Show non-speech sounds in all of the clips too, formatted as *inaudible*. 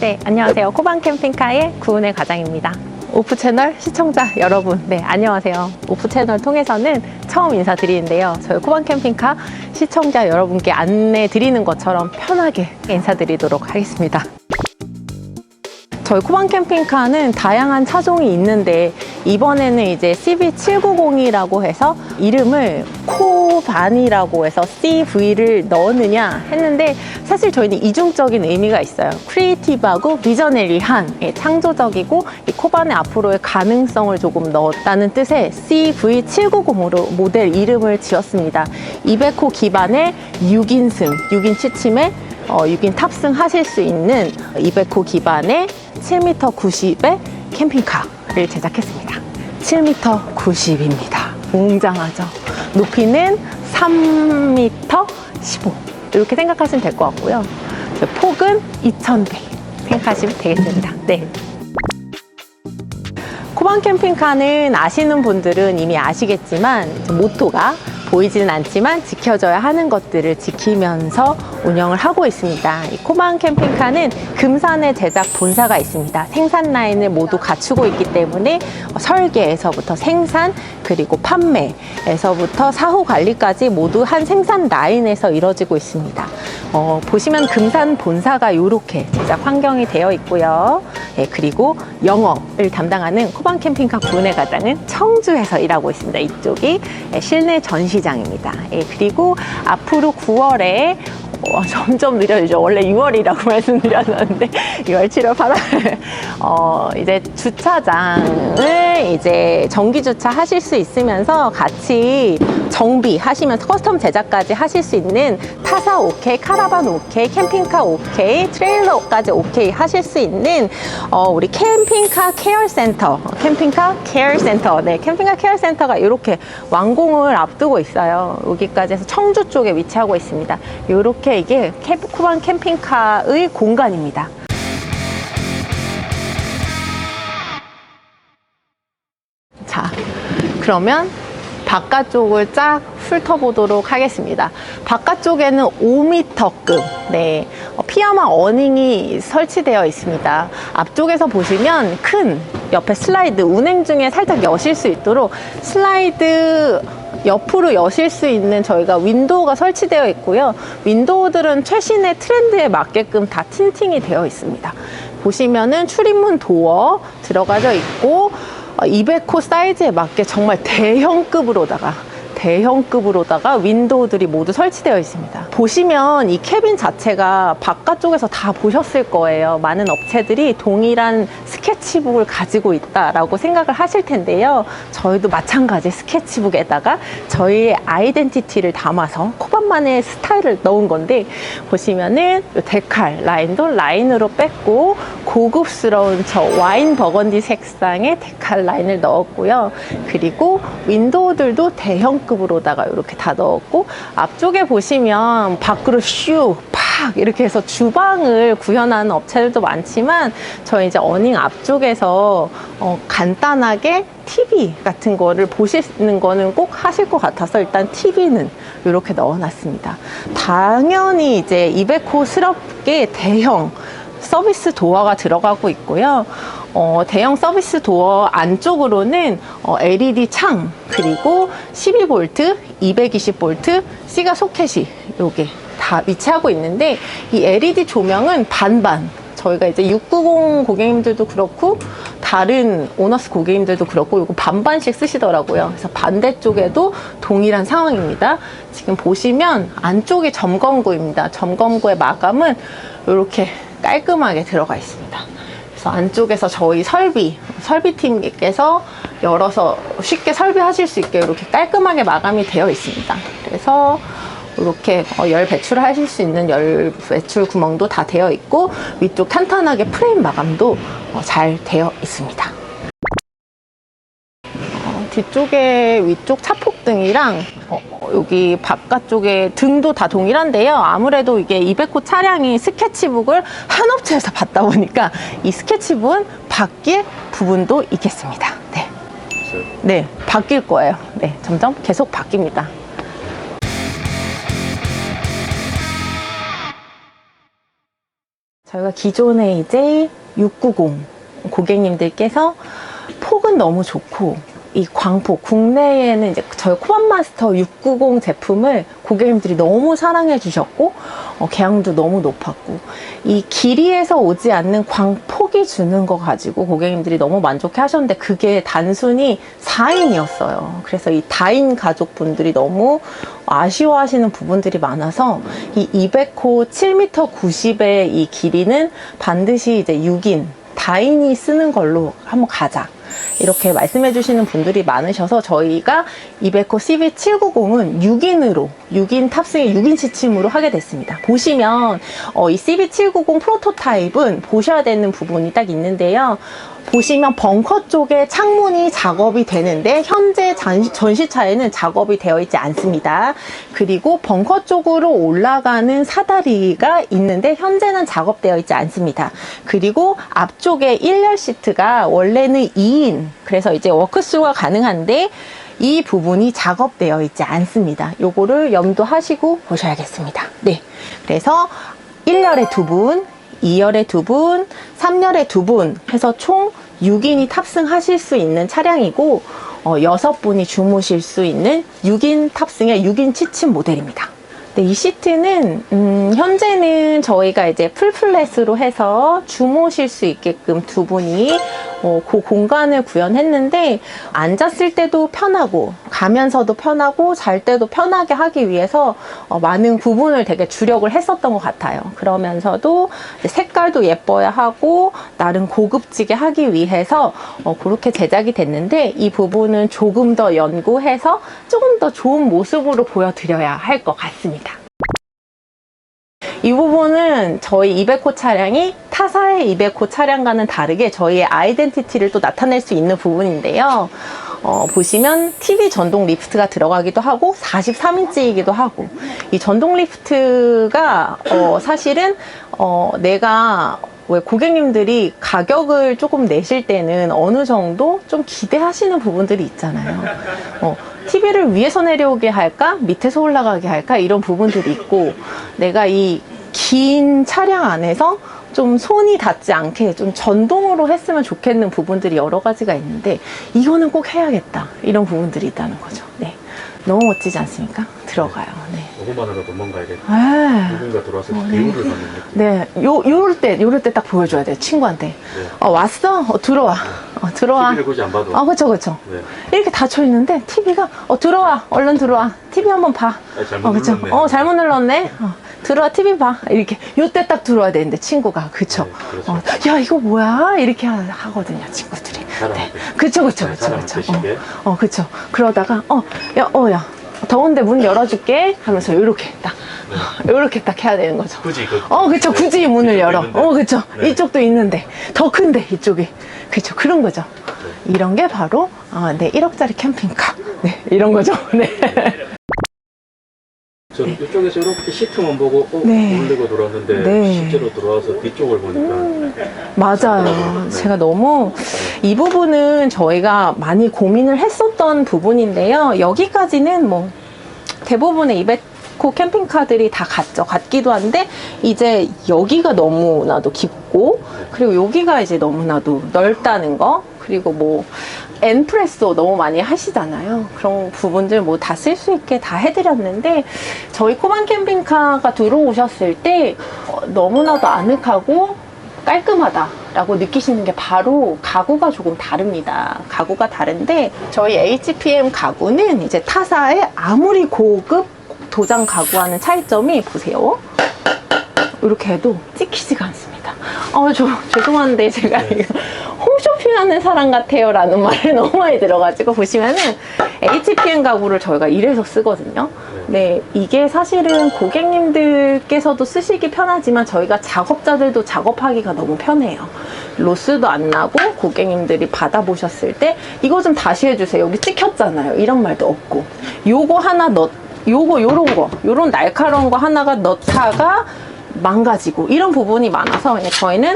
네, 안녕하세요. 코반 캠핑카의 구은혜 과장입니다. 오프 채널 시청자 여러분, 네, 안녕하세요. 오프 채널 통해서는 처음 인사드리는데요. 저희 코반 캠핑카 시청자 여러분께 안내 드리는 것처럼 편하게 인사드리도록 하겠습니다. 저희 코반 캠핑카는 다양한 차종이 있는데 이번에는 이제 CB790이라고 해서 이름을 코반이라고 해서 CV를 넣었느냐 했는데 사실 저희는 이중적인 의미가 있어요. 크리에이티브하고 비저네리한 예, 창조적이고 이 코반의 앞으로의 가능성을 조금 넣었다는 뜻의 CV790으로 모델 이름을 지었습니다. 200호 기반의 6인승, 6인 취침에 어, 6인 탑승하실 수 있는 200호 기반의 7m 90의 캠핑카 를 제작했습니다. 7m 90입니다. 웅장하죠. 높이는 3m 15 이렇게 생각하시면 될 것 같고요. 폭은 2100 생각하시면 되겠습니다. 네. 코반 캠핑카는 아시는 분들은 이미 아시겠지만 모토가 보이지는 않지만 지켜져야 하는 것들을 지키면서 운영을 하고 있습니다. 이 코반 캠핑카는 금산에 제작 본사가 있습니다. 생산 라인을 모두 갖추고 있기 때문에 설계에서부터 생산 그리고 판매에서부터 사후 관리까지 모두 한 생산 라인에서 이루어지고 있습니다. 어, 보시면 금산 본사가 이렇게 제작 환경이 되어 있고요. 예, 그리고 영업을 담당하는 코반 캠핑카 구은혜 과장은 청주에서 일하고 있습니다. 이쪽이 예, 실내 전시장입니다. 예, 그리고 앞으로 9월에 어, *laughs* 점점 느려지죠. 원래 6월이라고 *laughs* 말씀드렸는데 6월, 7월, 8월 어, 이제 주차장을 이제 정기 주차 하실 수 있으면서 같이 정비하시면서 커스텀 제작까지 하실 수 있는 타사 오케이, 카라반 오케이, 캠핑카 오케이, 트레일러까지 오케이 하실 수 있는 어, 우리 캠핑카 케어 센터, 캠핑카 케어 센터, 네, 캠핑카 케어 센터가 이렇게 완공을 앞두고 있어요. 여기까지 해서 청주 쪽에 위치하고 있습니다. 이렇게 이게 쿠반 캠핑카의 공간입니다. 자, 그러면 바깥쪽을 쫙 훑어보도록 하겠습니다. 바깥쪽에는 5m급, 네, 어, 피아마 어닝이 설치되어 있습니다. 앞쪽에서 보시면 큰 옆에 슬라이드, 운행 중에 살짝 여실 수 있도록 슬라이드 옆으로 여실 수 있는 저희가 윈도우가 설치되어 있고요. 윈도우들은 최신의 트렌드에 맞게끔 다 틴팅이 되어 있습니다. 보시면은 출입문 도어 들어가져 있고 200호 사이즈에 맞게 정말 대형급으로다가 대형급으로다가 윈도우들이 모두 설치되어 있습니다. 보시면 이 캐빈 자체가 바깥쪽에서 다 보셨을 거예요. 많은 업체들이 동일한 스케치북을 가지고 있다라고 생각을 하실 텐데요. 저희도 마찬가지 스케치북에다가 저희의 아이덴티티를 담아서 코반만의 스타일을 넣은 건데 보시면은 이 데칼 라인도 라인으로 뺐고 고급스러운 저 와인 버건디 색상의 데칼 라인을 넣었고요. 그리고 윈도우들도 대형 급으로다가 이렇게 다 넣었고 앞쪽에 보시면 밖으로 슈, 팍 이렇게 해서 주방을 구현하는 업체들도 많지만 저희 이제 어닝 앞쪽에서 어, 간단하게 TV 같은 거를 보시는 거는 꼭 하실 것 같아서 일단 TV는 이렇게 넣어놨습니다. 당연히 이제 200호스럽게 대형 서비스 도어가 들어가고 있고요. 어, 대형 서비스 도어 안쪽으로는 어, LED 창 그리고 12V, 220V 시가 소켓이 요게 다 위치하고 있는데 이 LED 조명은 반반 저희가 이제 690 고객님들도 그렇고 다른 오너스 고객님들도 그렇고 이거 반반씩 쓰시더라고요. 그래서 반대쪽에도 동일한 상황입니다. 지금 보시면 안쪽이 점검구입니다. 점검구의 마감은 이렇게 깔끔하게 들어가 있습니다. 그래서 안쪽에서 저희 설비, 설비팀께서 열어서 쉽게 설비하실 수 있게 이렇게 깔끔하게 마감이 되어 있습니다. 그래서 이렇게 어, 열 배출을 하실 수 있는 열 배출 구멍도 다 되어 있고 위쪽 탄탄하게 프레임 마감도 어, 잘 되어 있습니다. 어, 뒤쪽에 위쪽 차폭 등이랑 어, 여기 바깥쪽에 등도 다 동일한데요. 아무래도 이게 200호 차량이 스케치북을 한 업체에서 받다 보니까 이 스케치북은 바뀔 부분도 있겠습니다. 네. 네, 바뀔 거예요. 네, 점점 계속 바뀝니다. 저희가 기존에 이제 690 고객님들께서 폭은 너무 좋고 이 광폭 국내에는 이제 저희 코반마스터 690 제품을 고객님들이 너무 사랑해 주셨고 어, 개양도 너무 높았고 이 길이에서 오지 않는 광폭이 주는 거 가지고 고객님들이 너무 만족해 하셨는데 그게 단순히 4인이었어요. 그래서 이 다인 가족분들이 너무 아쉬워하시는 부분들이 많아서 이 200호 7m 90의 이 길이는 반드시 이제 6인 다인이 쓰는 걸로 한번 가자. 이렇게 말씀해 주시는 분들이 많으셔서 저희가 200호 CB790은 6인으로 6인 탑승의 6인 시침으로 하게 됐습니다. 보시면 어, 이 CB790 프로토타입은 보셔야 되는 부분이 딱 있는데요. 보시면 벙커 쪽에 창문이 작업이 되는데 현재 전시, 전시차에는 작업이 되어 있지 않습니다. 그리고 벙커 쪽으로 올라가는 사다리가 있는데 현재는 작업되어 있지 않습니다. 그리고 앞쪽에 1열 시트가 원래는 2인 그래서 이제 워크스루가 가능한데 이 부분이 작업되어 있지 않습니다. 요거를 염두하시고 보셔야겠습니다. 네. 그래서 1열에 두 분, 2열에 두 분, 3열에 두 분 해서 총 6인이 탑승하실 수 있는 차량이고 어, 6분이 주무실 수 있는 6인 탑승의 6인 치침 모델입니다. 네, 이 시트는 음, 현재는 저희가 이제 풀플랫으로 해서 주무실 수 있게끔 두 분이 어, 그 공간을 구현했는데 앉았을 때도 편하고 가면서도 편하고 잘 때도 편하게 하기 위해서 어, 많은 부분을 되게 주력을 했었던 것 같아요. 그러면서도 색깔도 예뻐야 하고 나름 고급지게 하기 위해서 어, 그렇게 제작이 됐는데 이 부분은 조금 더 연구해서 조금 더 좋은 모습으로 보여드려야 할 것 같습니다. 이 부분은 저희 200호 차량이 타사의 200호 차량과는 다르게 저희의 아이덴티티를 또 나타낼 수 있는 부분인데요. 어, 보시면 TV 전동 리프트가 들어가기도 하고 43인치이기도 하고 이 전동 리프트가 어, 사실은 어, 내가 왜 고객님들이 가격을 조금 내실 때는 어느 정도 좀 기대하시는 부분들이 있잖아요. 어, TV를 위에서 내려오게 할까? 밑에서 올라가게 할까? 이런 부분들이 있고, 내가 이 긴 차량 안에서 좀 손이 닿지 않게 좀 전동으로 했으면 좋겠는 부분들이 여러 가지가 있는데, 이거는 꼭 해야겠다. 이런 부분들이 있다는 거죠. 네. 너무 멋지지 않습니까? 들어가요. 네. 요것만으로도 도망가야겠다. 아. 누군가 들어와서 어, 네. 받는 느낌. 네, 요, 요럴 때, 요럴 때 딱 보여줘야 돼, 친구한테. 네. 어, 왔어? 어, 들어와. 어, 들어와. TV를 굳이 안 봐도. 어, 그쵸, 그쵸. 네. 이렇게 닫혀 있는데, TV가, 어, 들어와. 얼른 들어와. TV 한번 봐. 아, 잘못 어, 그쵸. 눌렀네. 어, 잘못 눌렀네. 어, 들어와, TV 봐. 이렇게. 요때 딱 들어와야 되는데, 친구가. 그쵸. 네, 그렇죠. 어, 야, 이거 뭐야? 이렇게 하- 하거든요, 친구들이. 사람한테. 네. 그쵸, 그쵸, 네, 그쵸, 그쵸. 어, 어, 그쵸. 그러다가, 어, 야, 어, 야. 더운데 문 열어줄게. 하면서 요렇게 딱, 요렇게 딱 해야 되는 거죠. 굳이 그. 어, 그쵸. 네. 굳이 문을 이쪽도 열어. 있는데. 어, 그쵸. 네. 이쪽도 있는데. 더 큰데, 이쪽이. 그쵸. 그런 거죠. 네. 이런 게 바로, 아, 네, 1억짜리 캠핑카. 네, 이런 거죠. *laughs* 네. 저 이쪽에서 이렇게 시트만 보고 어, 네. 올리고 들어왔는데 네. 실제로 들어와서 뒤쪽을 보니까 맞아요. 네. 제가 너무 이 부분은 저희가 많이 고민을 했었던 부분인데요. 여기까지는 뭐 대부분의 이베코 캠핑카들이 다 같죠. 같기도 한데 이제 여기가 너무나도 깊고 그리고 여기가 이제 너무나도 넓다는 거 그리고 뭐 엔프레소 너무 많이 하시잖아요. 그런 부분들 뭐 다 쓸 수 있게 다 해드렸는데 저희 코반 캠핑카가 들어오셨을 때 어, 너무나도 아늑하고 깔끔하다 라고 느끼시는 게 바로 가구가 조금 다릅니다. 가구가 다른데 저희 HPM 가구는 이제 타사의 아무리 고급 도장 가구와는 차이점이 보세요. 이렇게 해도 찍히지가 않습니다. 어, 저, 죄송한데 제가 이거 홈쇼핑하는 사람 같아요 라는 말을 *laughs* 너무 많이 들어가지고 보시면은 HPM 가구를 저희가 이래서 쓰거든요. 네, 이게 사실은 고객님들께서도 쓰시기 편하지만 저희가 작업자들도 작업하기가 너무 편해요. 로스도 안 나고 고객님들이 받아보셨을 때 이거 좀 다시 해주세요. 여기 찍혔잖아요. 이런 말도 없고. 요거 하나 넣, 요거 요런 거, 요런 날카로운 거 하나가 넣다가 망가지고 이런 부분이 많아서 그냥 저희는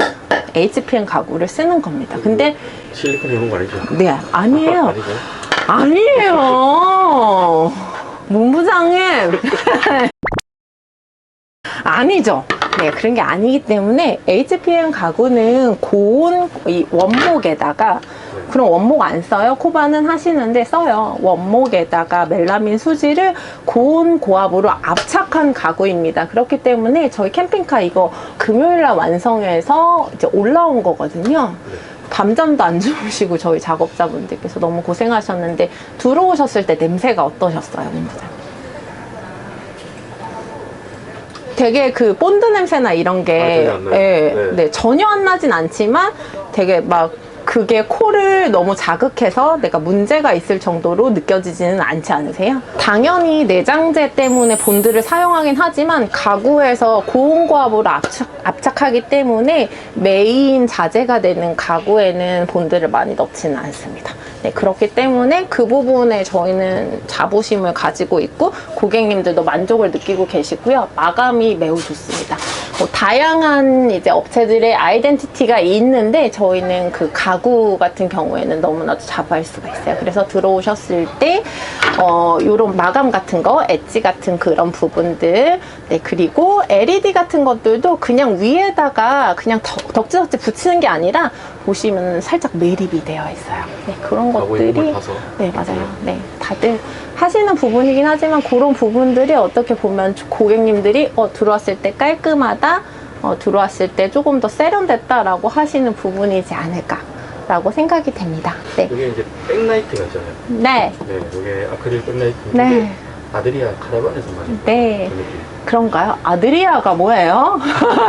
HPM 가구를 쓰는 겁니다. 근데 실리콘 이런 거 아니죠? 네, 아니에요. *laughs* 아니죠? 아니에요. 문부장님. *laughs* 아니죠. 네, 그런 게 아니기 때문에 HPM 가구는 고온 이 원목에다가 그런 원목 안 써요. 코바는 하시는데 써요. 원목에다가 멜라민 수지를 고온 고압으로 압착한 가구입니다. 그렇기 때문에 저희 캠핑카 이거 금요일 날 완성해서 이제 올라온 거거든요. 밤잠도 안 *laughs* 주무시고 저희 작업자분들께서 너무 고생하셨는데 들어오셨을 때 냄새가 어떠셨어요, 본부장? 되게 그 본드 냄새나 이런 게 아, 전혀 안 나요? 예, 네. 네, 전혀 안 나진 않지만 되게 막 그게 코를 너무 자극해서 내가 문제가 있을 정도로 느껴지지는 않지 않으세요? 당연히 내장재 때문에 본드를 사용하긴 하지만 가구에서 고온고압으로 압착, 압착하기 때문에 메인 자재가 되는 가구에는 본드를 많이 넣지는 않습니다. 네, 그렇기 때문에 그 부분에 저희는 자부심을 가지고 있고 고객님들도 만족을 느끼고 계시고요. 마감이 매우 좋습니다. 뭐 다양한 이제 업체들의 아이덴티티가 있는데 저희는 그 가구 같은 경우에는 너무나도 자부할 수가 있어요. 그래서 들어오셨을 때 어, 요런 마감 같은 거, 엣지 같은 그런 부분들, 네 그리고 LED 같은 것들도 그냥 위에다가 그냥 덕, 덕지덕지 붙이는 게 아니라 보시면 살짝 매립이 되어 있어요. 네 그런 것들이. 네, 맞아요. 네, 다들 하시는 부분이긴 하지만 그런 부분들이 어떻게 보면 고객님들이 어, 들어왔을 때 깔끔하다, 어, 들어왔을 때 조금 더 세련됐다라고 하시는 부분이지 않을까 라고 생각이 됩니다. 네. 이게 이제 백라이트가 있잖아요. 네. 네, 이게 아크릴 백라이트인데 네. 아드리아 카라반에서 많이 네. 그 느낌. 그런가요? 아드리아가 뭐예요?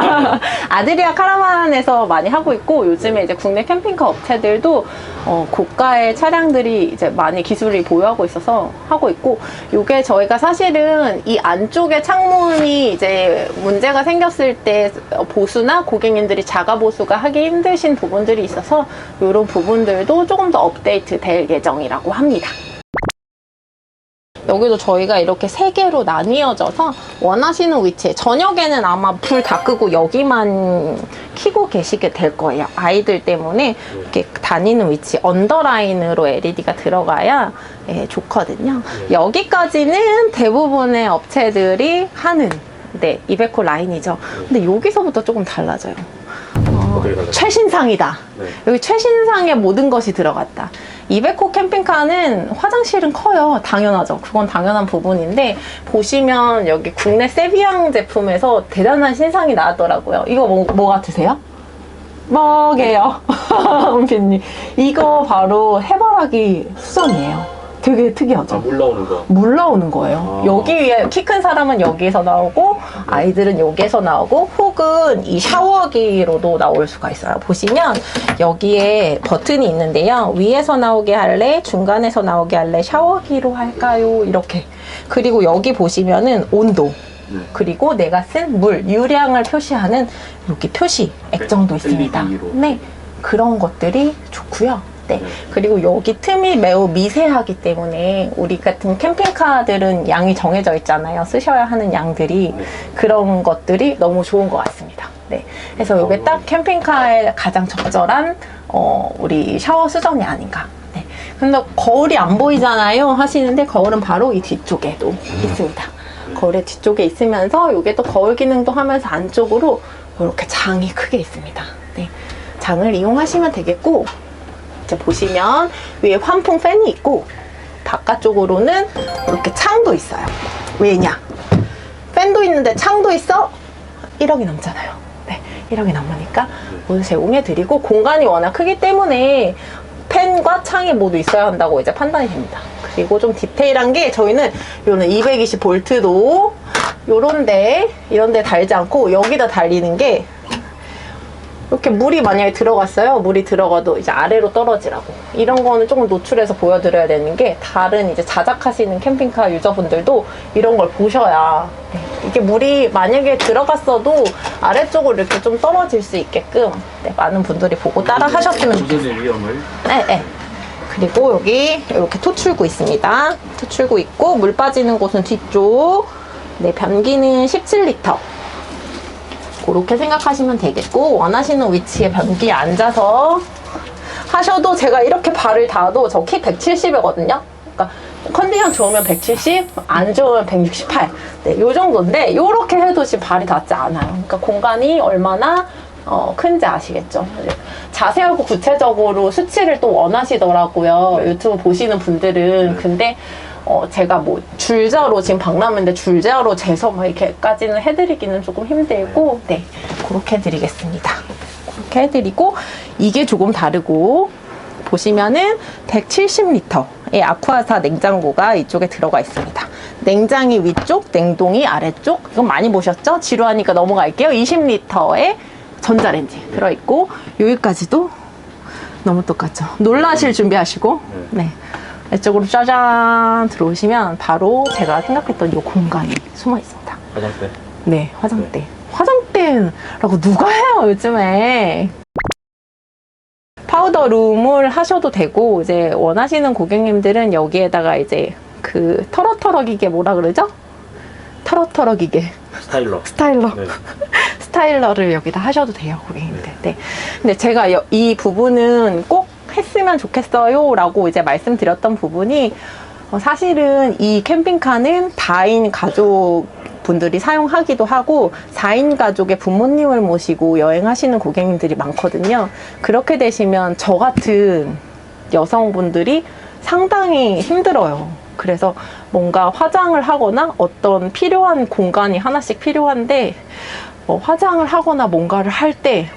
*laughs* 아드리아 카라반에서 많이 하고 있고 요즘에 이제 국내 캠핑카 업체들도 어, 고가의 차량들이 이제 많이 기술이 보유하고 있어서 하고 있고 요게 저희가 사실은 이 안쪽에 창문이 이제 문제가 생겼을 때 보수나 고객님들이 자가 보수가 하기 힘드신 부분들이 있어서 이런 부분들도 조금 더 업데이트 될 예정이라고 합니다. 여기도 저희가 이렇게 세 개로 나뉘어져서 원하시는 위치에 저녁에는 아마 불 다 끄고 여기만 키고 계시게 될 거예요. 아이들 때문에 이렇게 다니는 위치 언더라인으로 LED가 들어가야 예, 좋거든요. 여기까지는 대부분의 업체들이 하는 네, 이베코 라인이죠. 근데 여기서부터 조금 달라져요. 달라요? 최신상이다. 네. 여기 최신상의 모든 것이 들어갔다. 이베코 캠핑카는 화장실은 커요. 당연하죠. 그건 당연한 부분인데 보시면 여기 국내 세비양 제품에서 대단한 신상이 나왔더라고요. 이거 뭐, 뭐 같으세요? 뭐게요? *laughs* 은피님. 이거 바로 해바라기 수전이에요. 되게 특이하죠? 아, 물 나오는 거. 물 나오는 거예요. 아. 여기 위에 키 큰 사람은 여기에서 나오고 아이들은 여기에서 나오고 혹은 이 샤워기로도 나올 수가 있어요. 보시면 여기에 버튼이 있는데요. 위에서 나오게 할래, 중간에서 나오게 할래, 샤워기로 할까요? 이렇게. 그리고 여기 보시면은 온도. 네. 그리고 내가 쓴 물, 유량을 표시하는 여기 표시 액정도 네, 있습니다. 로. 네. 그런 것들이 좋고요. 네. 네. 그리고 여기 틈이 매우 미세하기 때문에 우리 같은 캠핑카들은 양이 정해져 있잖아요. 쓰셔야 하는 양들이 네. 그런 것들이 너무 좋은 것 같습니다. 네. 그래서 이게 어. 딱 캠핑카에 가장 적절한 어, 우리 샤워 수전이 아닌가. 네. 근데 거울이 안 보이잖아요. 하시는데 거울은 바로 이 뒤쪽에도 있습니다. 거울의 뒤쪽에 있으면서 이게 또 거울 기능도 하면서 안쪽으로 이렇게 장이 크게 있습니다. 네. 장을 이용하시면 되겠고 이제 보시면 위에 환풍 팬이 있고 바깥쪽으로는 이렇게 창도 있어요. 왜냐? 팬도 있는데 창도 있어? 1억이 넘잖아요. 네, 1억이 넘으니까 모두 제공해 드리고 공간이 워낙 크기 때문에 팬과 창이 모두 있어야 한다고 이제 판단이 됩니다. 그리고 좀 디테일한 게 저희는 요는 220볼트도 요런데 이런데 달지 않고 여기다 달리는 게 이렇게 물이 만약에 들어갔어요. 물이 들어가도 이제 아래로 떨어지라고. 이런 거는 조금 노출해서 보여드려야 되는 게 다른 이제 자작하시는 캠핑카 유저분들도 이런 걸 보셔야 네. 이게 물이 만약에 들어갔어도 아래쪽으로 이렇게 좀 떨어질 수 있게끔 네, 많은 분들이 보고 따라 하셨으면 좋겠어요. 위험을 네, 네. 그리고 여기 이렇게 토출구 있습니다. 토출구 있고 물 빠지는 곳은 뒤쪽. 네, 변기는 17리터. 그렇게 생각하시면 되겠고 원하시는 위치에 변기에 앉아서 하셔도 제가 이렇게 발을 닿아도 저 키 170이거든요. 그러니까 컨디션 좋으면 170, 안 좋으면 168. 네, 요 정도인데, 요렇게 해도 지금 발이 닿지 않아요. 그러니까 공간이 얼마나 어, 큰지 아시겠죠? 자세하고 구체적으로 수치를 또 원하시더라고요. 네. 유튜브 보시는 분들은. 근데, 어, 제가 뭐, 줄자로 지금 박람회인데 줄자로 재서 막 이렇게까지는 해드리기는 조금 힘들고, 네. 그렇게 해드리겠습니다. 그렇게 해드리고, 이게 조금 다르고, 보시면은 170리터의 아쿠아사 냉장고가 이쪽에 들어가 있습니다. 냉장이 위쪽, 냉동이 아래쪽. 이건 많이 보셨죠? 지루하니까 넘어갈게요. 20리터의 전자레인지 들어있고, 여기까지도 너무 똑같죠? 놀라실 준비하시고, 네. 이쪽으로 짜잔 들어오시면 바로 제가 생각했던 이 공간이 숨어 있습니다. 화장대. 네, 화장대. 화장대라고 누가 해요, 요즘에. 파우더 룸을 하셔도 되고, 이제 원하시는 고객님들은 여기에다가 이제 그 털어털어 기계 뭐라 그러죠? 털어털어 기계. 스타일러. 스타일러. 네. *laughs* 스타일러를 여기다 하셔도 돼요, 고객님들. 네. 근데 제가 여- 이 부분은 꼭 했으면 좋겠어요 라고 이제 말씀드렸던 부분이 어, 사실은 이 캠핑카는 다인 가족 분들이 사용하기도 하고 4인 가족의 부모님을 모시고 여행하시는 고객님들이 많거든요. 그렇게 되시면 저 같은 여성분들이 상당히 힘들어요. 그래서 뭔가 화장을 하거나 어떤 필요한 공간이 하나씩 필요한데 뭐 화장을 하거나 뭔가를 할때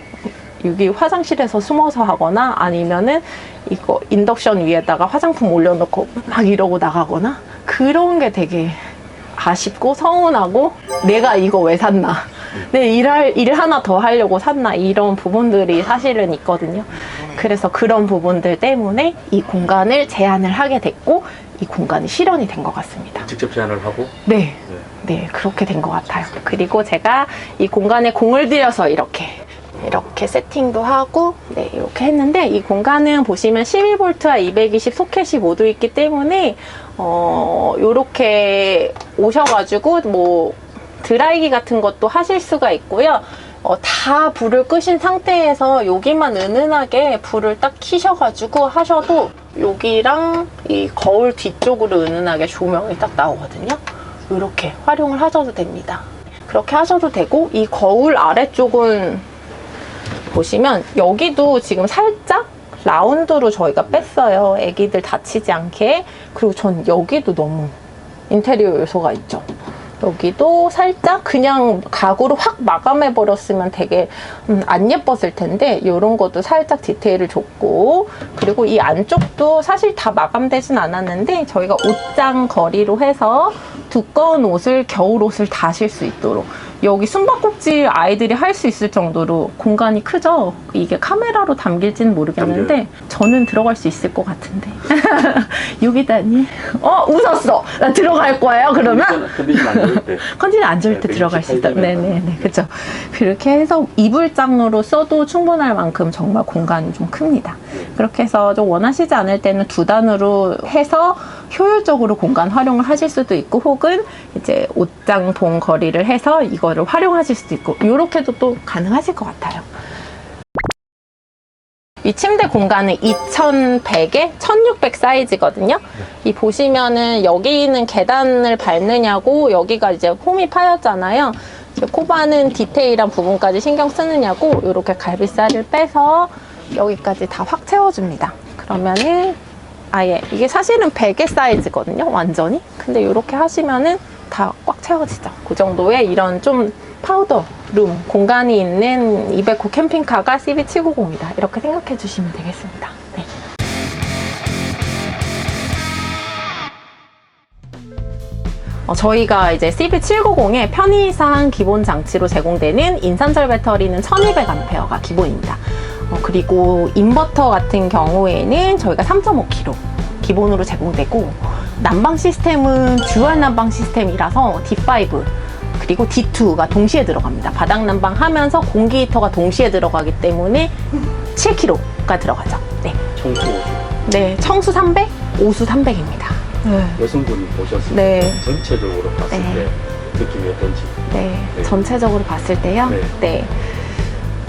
여기 화장실에서 숨어서 하거나 아니면은 이거 인덕션 위에다가 화장품 올려놓고 막 이러고 나가거나 그런 게 되게 아쉽고 서운하고 내가 이거 왜 샀나 내 일할 일 하나 더 하려고 샀나 이런 부분들이 사실은 있거든요. 그래서 그런 부분들 때문에 이 공간을 제안을 하게 됐고 이 공간이 실현이 된 것 같습니다. 직접 제안을 하고. 네. 네. 네, 그렇게 된 것 같아요. 그리고 제가 이 공간에 공을 들여서 이렇게 이렇게 세팅도 하고 네 이렇게 했는데 이 공간은 보시면 12V와 220 소켓이 모두 있기 때문에 어 요렇게 오셔가지고 뭐 드라이기 같은 것도 하실 수가 있고요. 어, 다 불을 끄신 상태에서 여기만 은은하게 불을 딱 키셔가지고 하셔도 여기랑 이 거울 뒤쪽으로 은은하게 조명이 딱 나오거든요. 이렇게 활용을 하셔도 됩니다. 그렇게 하셔도 되고 이 거울 아래쪽은 보시면 여기도 지금 살짝 라운드로 저희가 뺐어요. 애기들 다치지 않게. 그리고 전 여기도 너무 인테리어 요소가 있죠. 여기도 살짝 그냥 가구로 확 마감해 버렸으면 되게 음, 안 예뻤을 텐데 이런 것도 살짝 디테일을 줬고 그리고 이 안쪽도 사실 다 마감되진 않았는데 저희가 옷장 거리로 해서 두꺼운 옷을 겨울 옷을 다 실 수 있도록 여기 숨바꼭질 아이들이 할 수 있을 정도로 공간이 크죠 이게 카메라로 담길지는 모르겠는데 저는 들어갈 수 있을 것 같은데 *laughs* 여기다니 어 웃었어 나 들어갈 거예요 그러면 컨디션 안 좋을 때. *laughs* 컨디션 안 좋을 네, 때 들어갈 수 있다. 168 되면. 네네네. 그죠. 그렇게 해서 이불장으로 써도 충분할 만큼 정말 공간이 좀 큽니다. 그렇게 해서 좀 원하시지 않을 때는 두 단으로 해서 효율적으로 공간 활용을 하실 수도 있고 혹은 이제 옷장 동 거리를 해서 이거를 활용하실 수도 있고 이렇게도 또 가능하실 것 같아요. 이 침대 공간은 2100에 1600 사이즈거든요. 이 보시면은 여기는 계단을 밟느냐고 여기가 이제 홈이 파였잖아요. 코바는 디테일한 부분까지 신경 쓰느냐고 이렇게 갈비살을 빼서 여기까지 다 확 채워줍니다. 그러면은 아예 이게 사실은 베개 사이즈거든요. 완전히. 근데 이렇게 하시면은 다 꽉 채워지죠. 그 정도의 이런 좀 파우더 룸 공간이 있는 209 캠핑카가 CB790이다. 이렇게 생각해 주시면 되겠습니다. 네. 어, 저희가 이제 CB790의 편의상 기본 장치로 제공되는 인산철 배터리는 1200A가 기본입니다. 어, 그리고 인버터 같은 경우에는 저희가 3.5kg 기본으로 제공되고 난방 시스템은 듀얼 난방 시스템이라서 D5 그리고 D2가 동시에 들어갑니다. 바닥 난방 하면서 공기 히터가 동시에 들어가기 때문에 7kg가 들어가죠. 네. 청소 오수. 네, 청수 300, 오수 300입니다. 네. 여성분이 보셨을 네. 때 전체적으로 봤을 네. 때 느낌이 어떤지. 네, 네. 전체적으로 봤을 때요. 네. 네.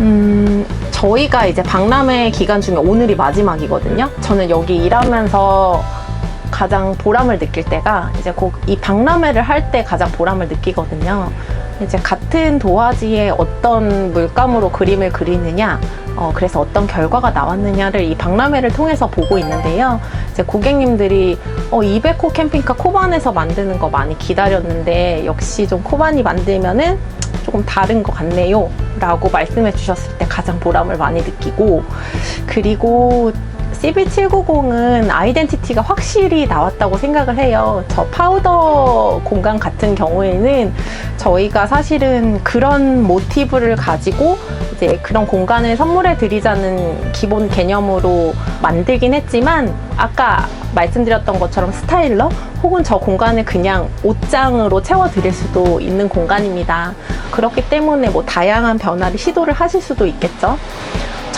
음, 저희가 이제 박람회 기간 중에 오늘이 마지막이거든요. 저는 여기 일하면서 가장 보람을 느낄 때가 이제 곧이 박람회를 할 때 가장 보람을 느끼거든요. 이제 같은 도화지에 어떤 물감으로 그림을 그리느냐, 어, 그래서 어떤 결과가 나왔느냐를 이 박람회를 통해서 보고 있는데요. 이제 고객님들이 어, 200호 캠핑카 코반에서 만드는 거 많이 기다렸는데 역시 좀 코반이 만들면은 조금 다른 것 같네요. 라고 말씀해 주셨을 때 가장 보람을 많이 느끼고 그리고 CB790은 아이덴티티가 확실히 나왔다고 생각을 해요. 저 파우더 공간 같은 경우에는 저희가 사실은 그런 모티브를 가지고 이제 그런 공간을 선물해 드리자는 기본 개념으로 만들긴 했지만 아까 말씀드렸던 것처럼 스타일러 혹은 저 공간을 그냥 옷장으로 채워 드릴 수도 있는 공간입니다. 그렇기 때문에 뭐 다양한 변화를 시도를 하실 수도 있겠죠.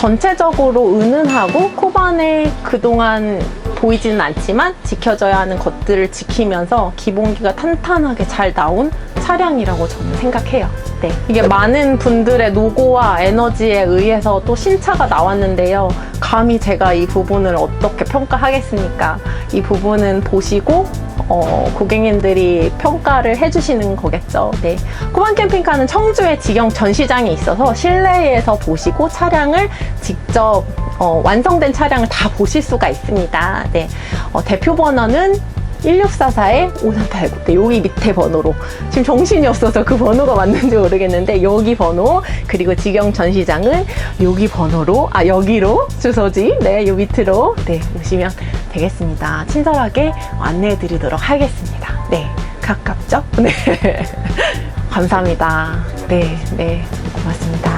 전체적으로 은은하고 코반에 그동안 보이지는 않지만 지켜져야 하는 것들을 지키면서 기본기가 탄탄하게 잘 나온 차량이라고 저는 생각해요. 네. 이게 많은 분들의 노고와 에너지에 의해서 또 신차가 나왔는데요. 감히 제가 이 부분을 어떻게 평가하겠습니까? 이 부분은 보시고 어, 고객님들이 평가를 해주시는 거겠죠. 네. 코반 캠핑카는 청주에 직영 전시장이 있어서 실내에서 보시고 차량을 직접 어, 완성된 차량을 다 보실 수가 있습니다. 네. 어, 대표 번호는 1644에 5389. 네, 여기 밑에 번호로. 지금 정신이 없어서 그 번호가 맞는지 모르겠는데, 여기 번호, 그리고 직영 전시장은 여기 번호로, 아, 여기로 주소지, 네, 요 밑으로, 네, 오시면 되겠습니다. 친절하게 안내해 드리도록 하겠습니다. 네, 가깝죠? 네. *laughs* 감사합니다. 네, 네, 고맙습니다.